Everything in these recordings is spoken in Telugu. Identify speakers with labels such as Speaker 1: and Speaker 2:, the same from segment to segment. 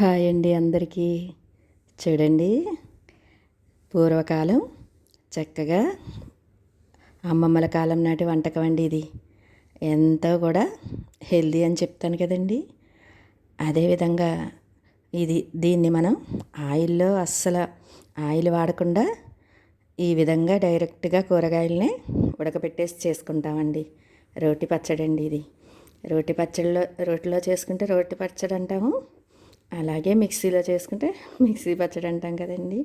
Speaker 1: హాయ్ అండి అందరికీ. చూడండి పూర్వకాలం చక్కగా అమ్మమ్మల కాలం నాటి వంటకం అండి ఇది. ఎంతో కూడా హెల్దీ అని చెప్తాను కదండి. అదేవిధంగా ఇది దీన్ని మనం ఆయిల్లో అస్సలు ఆయిల్ వాడకుండా ఈ విధంగా డైరెక్ట్గా కూరగాయలనే ఉడకపెట్టేసి చేసుకుంటామండి. రోటి పచ్చడి అండి ఇది. రోటి పచ్చడిలో రోటిలో చేసుకుంటే రోటి పచ్చడి అంటాము అలాగే మిక్సీలో చేసుకుంటే మిక్సీ పచ్చడి అంటాం కదండి.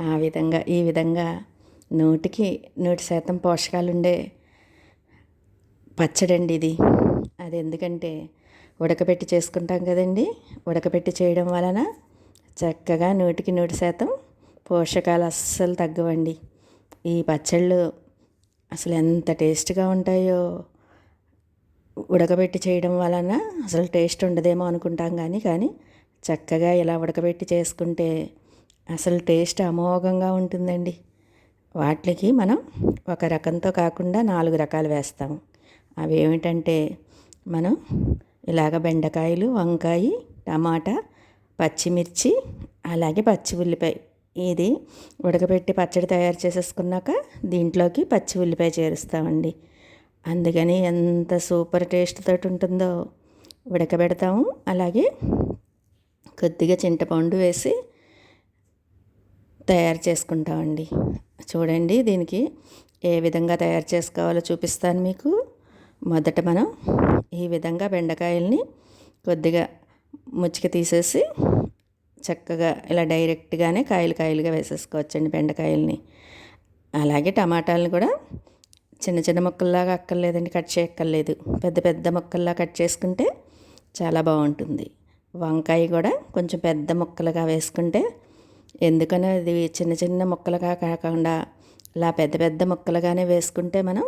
Speaker 1: ఆ విధంగా ఈ విధంగా నూటికి నూటి శాతం పోషకాలు ఉండే పచ్చడి అండి ఇది. అది ఎందుకంటే ఉడకబెట్టి చేసుకుంటాం కదండి. ఉడకబెట్టి చేయడం వలన చక్కగా నూటికి నూటి శాతం పోషకాలు అస్సలు తగ్గవండి. ఈ పచ్చళ్ళు అసలు ఎంత టేస్ట్గా ఉంటాయో ఉడకబెట్టి చేయడం వలన అసలు టేస్ట్ ఉండదేమో అనుకుంటాం కానీ కానీ చక్కగా ఇలా ఉడకబెట్టి చేసుకుంటే అసలు టేస్ట్ అమోఘంగా ఉంటుందండి. వాటికి మనం ఒక రకంతో కాకుండా నాలుగు రకాలు వేస్తాము. అవి ఏమిటంటే మనం ఇలాగ బెండకాయలు వంకాయ టమాటా పచ్చిమిర్చి అలాగే పచ్చి ఉల్లిపాయ ఇది ఉడకబెట్టి పచ్చడి తయారు చేసేసుకున్నాక దీంట్లోకి పచ్చి ఉల్లిపాయ చేరుస్తామండి. అందుకని ఎంత సూపర్ టేస్ట్ తోటి ఉంటుందో ఉడకబెడతాము. అలాగే కొద్దిగా చింతపండు వేసి తయారు చేసుకుంటామండి. చూడండి దీనికి ఏ విధంగా తయారు చేసుకోవాలో చూపిస్తాను మీకు. మొదట మనం ఈ విధంగా బెండకాయల్ని కొద్దిగా ముచ్చిక తీసేసి చక్కగా ఇలా డైరెక్ట్గానే కాయలు కాయలుగా వేసేసుకోవచ్చండి బెండకాయల్ని. అలాగే టమాటాలను కూడా చిన్న చిన్న ముక్కల్లాగా అక్కర్లేదండి కట్ చేయక్కర్లేదు. పెద్ద పెద్ద ముక్కల్లా కట్ చేసుకుంటే చాలా బాగుంటుంది. వంకాయ కూడా కొంచెం పెద్ద ముక్కలుగా వేసుకుంటే ఎందుకనో అది చిన్న చిన్న ముక్కలుగా కాకుండా ఇలా పెద్ద పెద్ద ముక్కలుగానే వేసుకుంటే మనం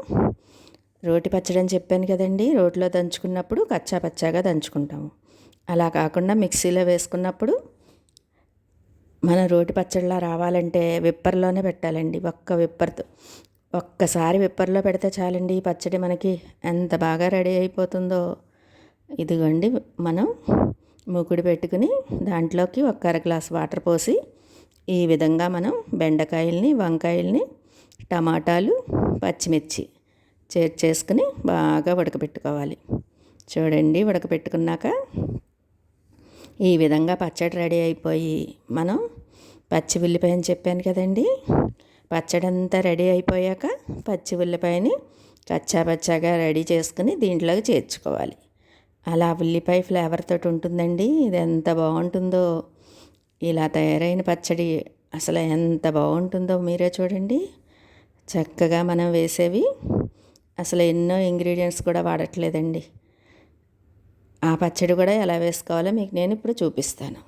Speaker 1: రోటి పచ్చడి అని చెప్పాను కదండి రోటిలో దంచుకున్నప్పుడు కచ్చా పచ్చాగా దంచుకుంటాము. అలా కాకుండా మిక్సీలో వేసుకున్నప్పుడు మన రోటి పచ్చడిలా రావాలంటే విప్పర్లోనే పెట్టాలండి ఒక్క విప్పర్తో. ఒక్కసారి విప్పర్లో పెడితే చాలండి ఈ పచ్చడి మనకి ఎంత బాగా రెడీ అయిపోతుందో. ఇదిగోండి మనం మూకుడు పెట్టుకుని దాంట్లోకి ఒక అర గ్లాస్ వాటర్ పోసి ఈ విధంగా మనం బెండకాయల్ని వంకాయల్ని టమాటాలు పచ్చిమిర్చి చేర్చేసుకుని బాగా ఉడకబెట్టుకోవాలి. చూడండి ఉడకబెట్టుకున్నాక ఈ విధంగా పచ్చడి రెడీ అయిపోయి మనం పచ్చి ఉల్లిపాయ అని చెప్పాను కదండి. పచ్చడి అంతా రెడీ అయిపోయాక పచ్చి ఉల్లిపాయని కచ్చా పచ్చాగా రెడీ చేసుకుని దీంట్లోకి చేర్చుకోవాలి. అలా ఉల్లిపాయ ఫ్లేవర్ తోటి ఉంటుందండి. ఇది ఎంత బాగుంటుందో. ఇలా తయారైన పచ్చడి అసలు ఎంత బాగుంటుందో మీరే చూడండి. చక్కగా మనం వేసేవి. అసలు ఎన్నో ఇంగ్రీడియంట్స్ కూడా వాడట్లేదండి. ఆ పచ్చడి కూడా ఎలా వేసుకోవాలో మీకు నేను ఇప్పుడు చూపిస్తాను.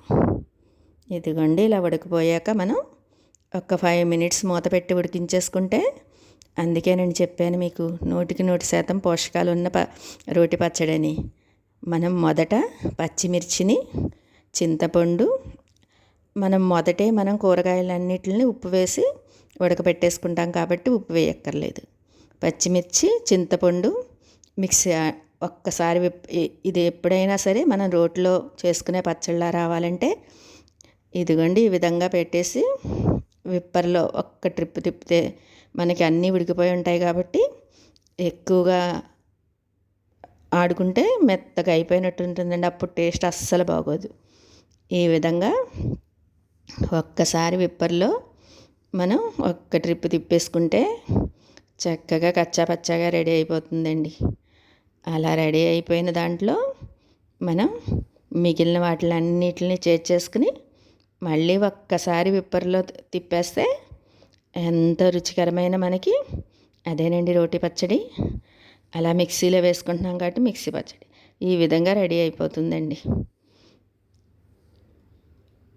Speaker 1: ఇదిగోండి ఇలా ఉడికిపోయాక మనం ఒక ఫైవ్ మినిట్స్ మూత పెట్టి ఉడికించేసుకుంటే అందుకే నేను చెప్పాను మీకు నూటికి నూటి శాతం పోషకాలు ఉన్న ప రోటి పచ్చడి అని మనం మొదట పచ్చిమిర్చిని చింతపండు మనం మొదటే మనం కూరగాయలన్నిటిని ఉప్పు వేసి ఉడకబెట్టేసుకుంటాం కాబట్టి ఉప్పు వేయక్కర్లేదు. పచ్చిమిర్చి చింతపండు మిక్సీ ఒక్కసారి ఇది ఎప్పుడైనా సరే మనం రోట్లో చేసుకునే పచ్చళ్ళ రావాలంటే ఇదిగోండి ఈ విధంగా పెట్టేసి విప్పర్లో ఒక్క ట్రిప్ తిప్పితే మనకి అన్నీ ఉడికిపోయి ఉంటాయి కాబట్టి ఎక్కువగా ఆడుకుంటే మెత్తగా అయిపోయినట్టు ఉంటుందండి. అప్పుడు టేస్ట్ అస్సలు బాగోదు. ఈ విధంగా ఒక్కసారి విప్పర్లో మనం ఒక్క ట్రిప్ తిప్పేసుకుంటే చక్కగా కచ్చా పచ్చాగా రెడీ అయిపోతుందండి. అలా రెడీ అయిపోయిన దాంట్లో మనం మిగిలిన వాటిలన్నిటిని చేర్చేసుకుని మళ్ళీ ఒక్కసారి విప్పర్లో తిప్పేస్తే ఎంత రుచికరమైన మనకి. అదేనండి రోటి పచ్చడి. అలా మిక్సీలో వేసుకుంటున్నాం కాబట్టి మిక్సీ పచ్చడి. ఈ విధంగా రెడీ అయిపోతుందండి.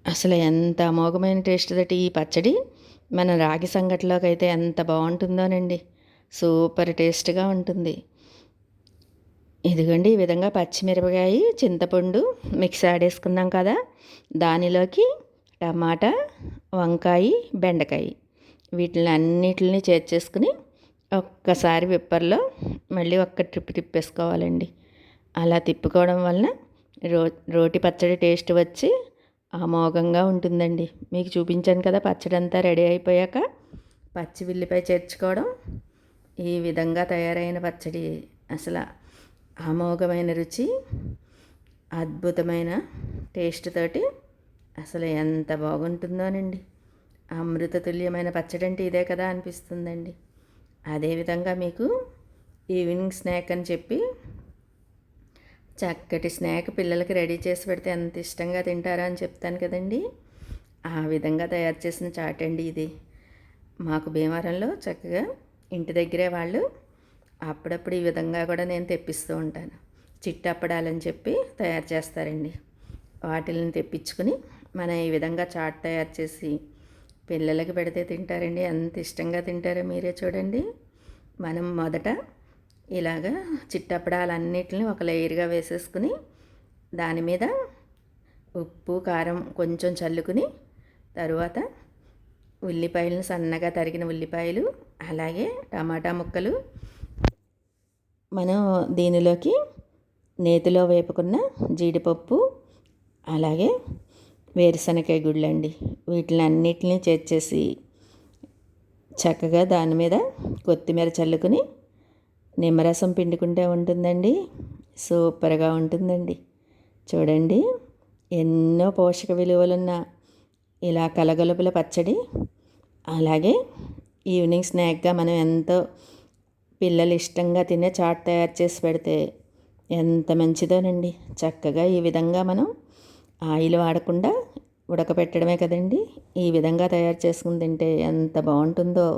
Speaker 1: అసలు ఎంత అమోఘమైన టేస్ట్ తోటి ఈ పచ్చడి. మన రాగి సంగటిలోకి అయితే ఎంత బాగుంటుందోనండి. సూపర్ టేస్ట్గా ఉంటుంది. ఇదిగోండి ఈ విధంగా పచ్చిమిరపకాయ చింతపండు మిక్స్ ఆడేసుకున్నాం కదా. దానిలోకి టమాటా వంకాయ బెండకాయ. వీటిని అన్నిటిని చేర్చేసుకుని ఒక్కసారి విప్పర్లో మళ్ళీ ఒక్క ట్రిప్ తిప్పేసుకోవాలండి. అలా తిప్పుకోవడం వలన రో రోటి పచ్చడి టేస్ట్ వచ్చి అమోఘంగా ఉంటుందండి. మీకు చూపించాను కదా పచ్చడి అంతా రెడీ అయిపోయాక పచ్చి ఉల్లిపాయ చేర్చుకోవడం. ఈ విధంగా తయారైన పచ్చడి అసలు అమోఘమైన రుచి అద్భుతమైన టేస్ట్ తోటి అసలు ఎంత బాగుంటుందోనండి. అమృత తుల్యమైన పచ్చడి అంటే ఇదే కదా అనిపిస్తుందండి. అదేవిధంగా మీకు ఈవినింగ్ స్నాక్ అని చెప్పి చక్కటి స్నాక్ పిల్లలకి రెడీ చేసి పెడితే ఎంత ఇష్టంగా తింటారా అని చెప్తాను కదండి. ఆ విధంగా తయారు చేసిన చాట్ అండి ఇది. మాకు భీమవరంలో చక్కగా ఇంటి దగ్గరే వాళ్ళు అప్పుడప్పుడు ఈ విధంగా కూడా నేను తెప్పిస్తూ ఉంటాను. చిట్టప్పడాలని చెప్పి తయారు చేస్తారండి. వాటిని తెప్పించుకుని మనం ఈ విధంగా చాట్ తయారు చేసి పిల్లలకి పెడితే తింటారండి. ఎంత ఇష్టంగా తింటారో మీరే చూడండి. మనం మొదట ఇలాగా చిట్టప్పడాలన్నిటిని ఒక లేయర్గా వేసేసుకుని దాని మీద ఉప్పు కారం కొంచెం చల్లుకుని తరువాత ఉల్లిపాయలను సన్నగా తరిగిన ఉల్లిపాయలు అలాగే టమాటా ముక్కలు. మనం దీనిలోకి నేతిలో వేపుకున్న జీడిపప్పు అలాగే వేరుశనగకాయ గుళ్ళండి వీటిని అన్నిటిని చేర్చేసి చక్కగా దాని మీద కొత్తిమీర చల్లుకుని నిమ్మరసం పిండుకుంటే ఉంటుందండి. సూపర్గా ఉంటుందండి. చూడండి ఎన్నో పోషక విలువలున్న ఇలా కలగలుపుల పచ్చడి అలాగే ఈవినింగ్ స్నాక్గా మనం ఎంతో పిల్లలు ఇష్టంగా తినే చాట్ తయారు చేసి పెడితే ఎంత మంచిదోనండి. చక్కగా ఈ విధంగా మనం ఆయిల్ వాడకుండా ఉడకపెట్టడమే కదండి. ఈ విధంగా తయారు చేసుకుని తింటే ఎంత బాగుంటుందో.